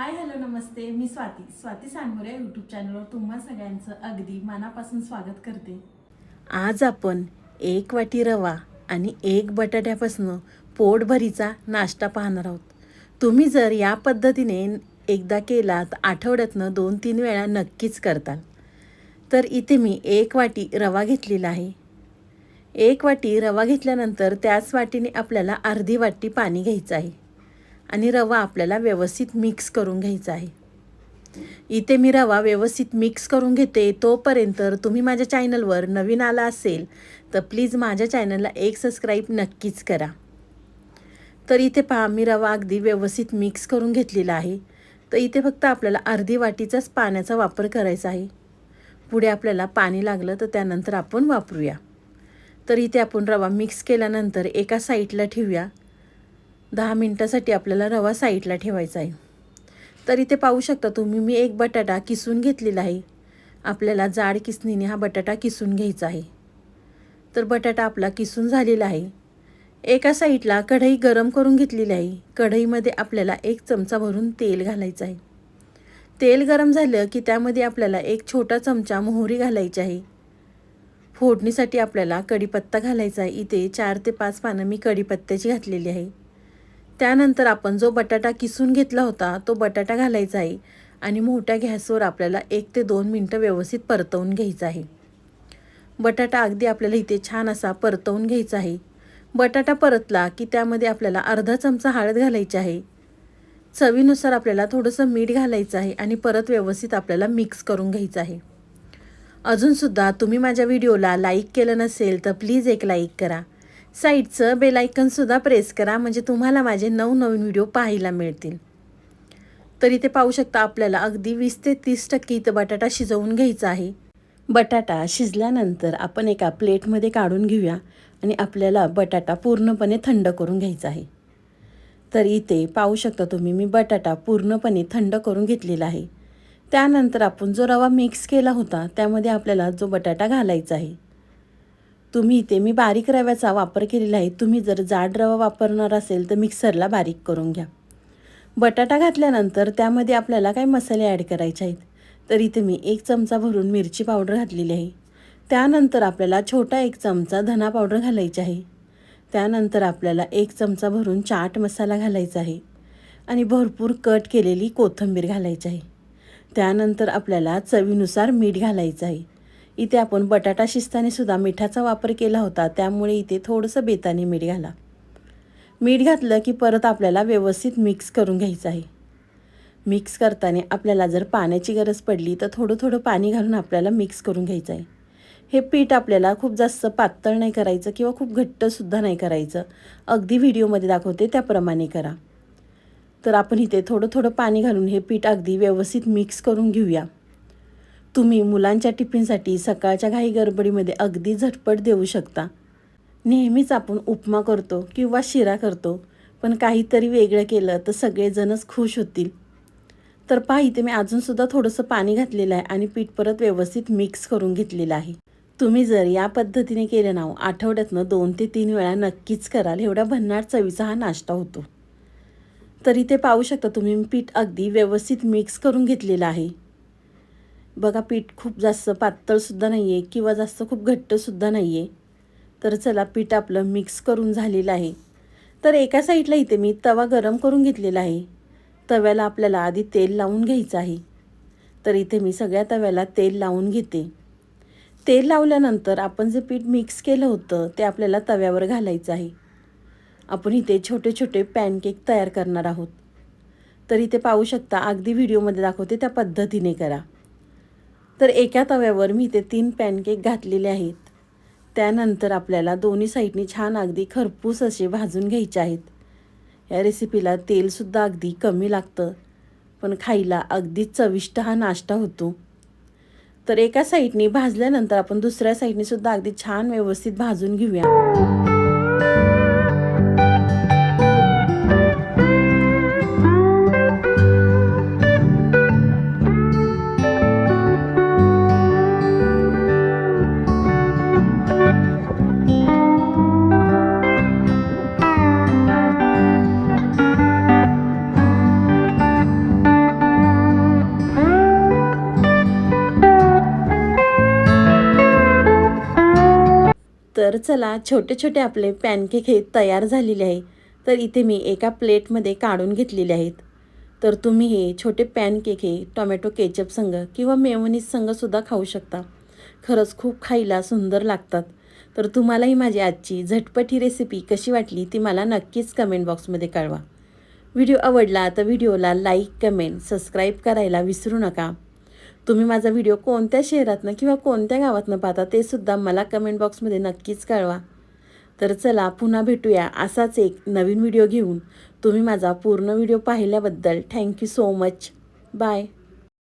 हाय hello नमस्ते. मी Swati. Swati Sangore YouTube चॅनलवर तुम्हा सगळ्यांचं अगदी मनापासून स्वागत करते. आज आपण एक वाटी रवा आणि एक बटाट्यापासून पोटभरीचा नाश्ता पाहणार आहोत. तुम्ही जर या पद्धतीने एकदा केला तर आठवड्यातनं दोन तीन वेळा नक्कीच करताल. तर इथे मी एक वाटी रवा घेतलेला आहे. एक वाटी रवा घेतल्यानंतर त्याच वाटीने आपल्याला अर्धी वाटी पाणी घ्यायचं आहे. आणि रवा आपल्याला व्यवस्थित मिक्स करून घ्यायचा आहे. इथे मी रवा व्यवस्थित मिक्स करून घेते. तोपर्यंत तुम्ही माझ्या चॅनलवर नवीन आला असेल तर प्लीज माझ्या चॅनलला एक सबस्क्राईब नक्कीच करा. तर इथे पहा मी रवा अगदी व्यवस्थित मिक्स करून घेतलेला आहे. तर इथे फक्त आपल्याला अर्धी वाटीचाच पाण्याचा वापर करायचा आहे. पुढे आपल्याला पाणी लागलं तर त्यानंतर आपण वापरूया. तर इथे आपण रवा मिक्स केल्यानंतर एका साईडला ठेवूया. दहा मिनटासाठी आपल्याला रवा साईडला ठेवायचा आहे. तर इथे पाहू शकता तुम्ही मी एक बटाटा किसून घेतलेला आहे. आपल्याला जाड किसणीने हा बटाटा किसून घ्यायचा आहे. तर बटाटा आपला किसून झालेला आहे. एका साईडला कढई गरम करून घेतलेली आहे. कढईमध्ये आपल्याला एक चमचा भरून तेल घालायचं आहे. तेल गरम झालं की त्यामध्ये आपल्याला एक छोटा चमचा मोहरी घालायची आहे. फोडणीसाठी आपल्याला कढीपत्ता घालायचा आहे. इथे चार ते पाच पानं मी कढीपत्त्याची घातलेली आहे. त्यानंतर आपण जो बटाटा किसून घेतला होता तो बटाटा घालायचा आहे आणि मोठ्या गॅसवर आपल्याला एक ते दोन मिनटं व्यवस्थित परतवून घ्यायचा आहे. बटाटा अगदी आपल्याला इथे छान असा परतवून घ्यायचा आहे. बटाटा परतला की त्यामध्ये आपल्याला अर्धा चमचा हळद घालायची आहे. चवीनुसार आपल्याला थोडंसं मीठ घालायचं आहे आणि परत व्यवस्थित आपल्याला मिक्स करून घ्यायचं आहे. अजूनसुद्धा तुम्ही माझ्या व्हिडिओला लाईक केलं नसेल तर प्लीज एक लाईक करा. साईडचं बेलायकनसुद्धा प्रेस करा म्हणजे तुम्हाला माझे नवनवीन व्हिडिओ पाहायला मिळतील. तर इथे पाहू शकता आपल्याला अगदी वीस ते तीस टक्के इथं बटाटा शिजवून घ्यायचा आहे. बटाटा शिजल्यानंतर आपण एका प्लेटमध्ये काढून घेऊया आणि आपल्याला बटाटा पूर्णपणे थंड करून घ्यायचा आहे. तर इथे पाहू शकता तुम्ही मी बटाटा पूर्णपणे थंड करून घेतलेला आहे. त्यानंतर आपण जो रवा मिक्स केला होता त्यामध्ये आपल्याला जो बटाटा घालायचा आहे तुम्ही इथे मी बारीक रव्याचा वापर केलेला आहे. तुम्ही जर जाड रवा वापरणार असेल तर मिक्सरला बारीक करून घ्या. बटाटा घातल्यानंतर त्यामध्ये आपल्याला काही मसाले ॲड करायचे आहेत. तर इथे मी एक चमचा भरून मिरची पावडर घातलेली आहे. त्यानंतर आपल्याला छोटा एक चमचा धना पावडर घालायची आहे. त्यानंतर आपल्याला एक चमचा भरून चाट मसाला घालायचा आहे. आणि भरपूर कट केलेली कोथिंबीर घालायची आहे. त्यानंतर आपल्याला चवीनुसार मीठ घालायचं आहे. इथे आपण बटाटा शिजताना सुद्धा मिठाचा वापर केला होता त्यामुळे इथे थोडंसं बेताने मीठ घाला. मीठ घातलं की परत आपल्याला व्यवस्थित मिक्स करून घ्यायचं आहे. मिक्स करताना आपल्याला जर पाण्याची गरज पडली तर थोडं थोडं पाणी घालून आपल्याला मिक्स करून घ्यायचं आहे. हे पीठ आपल्याला खूप जास्त पातळ नाही करायचं किंवा खूप घट्टसुद्धा नाही करायचं. अगदी व्हिडिओमध्ये दाखवते त्याप्रमाणे करा. तर आपण इथे थोडं थोडं पाणी घालून हे पीठ अगदी व्यवस्थित मिक्स करून घेऊया. तुम्ही मुलांच्या टिफिनसाठी सकाळच्या घाई गडबडीमध्ये अगदी झटपट देऊ शकता. नेहमीच आपण उपमा करतो किंवा शिरा करतो पण काहीतरी वेगळं केलं तर सगळेजणच खुश होतील. तर पहा इथे मी अजूनसुद्धा थोडंसं पाणी घातलेलं आहे आणि पीठ परत व्यवस्थित मिक्स करून घेतलेलं आहे. तुम्ही जर या पद्धतीने केलं ना हो, आठवड्यातनं दोन ते तीन वेळा नक्कीच कराल. एवढा भन्नाट चवीचा हा नाश्ता होतो. तर इथे पाहू शकता तुम्ही पीठ अगदी व्यवस्थित मिक्स करून घेतलेलं आहे. बघा पीठ खूप जास्त पातळसुद्धा नाही आहे किंवा जास्त खूप घट्टसुद्धा नाही आहे तर चला पीठ आपलं मिक्स करून झालेलं आहे. तर एका साईडला इथे मी तवा गरम करून घेतलेला आहे. तव्याला आपल्याला आधी तेल लावून घ्यायचं आहे. तर इथे मी सगळ्या तव्याला तेल लावून घेते. तेल लावल्यानंतर आपण जे पीठ मिक्स केलं होतं ते आपल्याला तव्यावर घालायचं आहे. आपण इथे छोटे छोटे पॅनकेक तयार करणार आहोत. तर इथे पाहू शकता अगदी व्हिडिओमध्ये दाखवते त्या पद्धतीने करा. तर एका तव्यावर मी इथे तीन पॅनकेक घातलेले आहेत. त्यानंतर आपल्याला दोन्ही साईडनी छान अगदी खरपूस असे भाजून घ्यायचे आहेत. या रेसिपीला तेलसुद्धा अगदी कमी लागतं पण खायला अगदी चविष्ट हा नाश्ता होतो. तर एका साईडनी भाजल्यानंतर आपण दुसऱ्या साईडनीसुद्धा अगदी छान व्यवस्थित भाजून घेऊया. तर चला छोटे छोटे आपले पॅनकेक हे तयार झालेले आहे. तर इथे मी एका प्लेटमध्ये काढून घेतलेले आहेत. तर तुम्ही हे छोटे पॅनकेक हे टोमॅटो केचप संघ किंवा मेयोनीज संगसुद्धा खाऊ शकता. खरंच खूप खायला सुंदर लागतात. तर तुम्हालाही माझी आजची झटपट ही रेसिपी कशी वाटली ती मला नक्कीच कमेंट बॉक्समध्ये कळवा. व्हिडिओ आवडला तर व्हिडिओला लाईक कमेंट सबस्क्राईब करायला विसरू नका. तुम्ही माझा व्हिडिओ कोणत्या शहरातनं किंवा कोणत्या गावातनं पाहता ते सुद्धा मला कमेंट बॉक्समध्ये नक्कीच कळवा. तर चला पुन्हा भेटूया असाच एक नवीन व्हिडिओ घेऊन. तुम्ही माझा पूर्ण व्हिडिओ पाहिल्याबद्दल थँक्यू सो मच बाय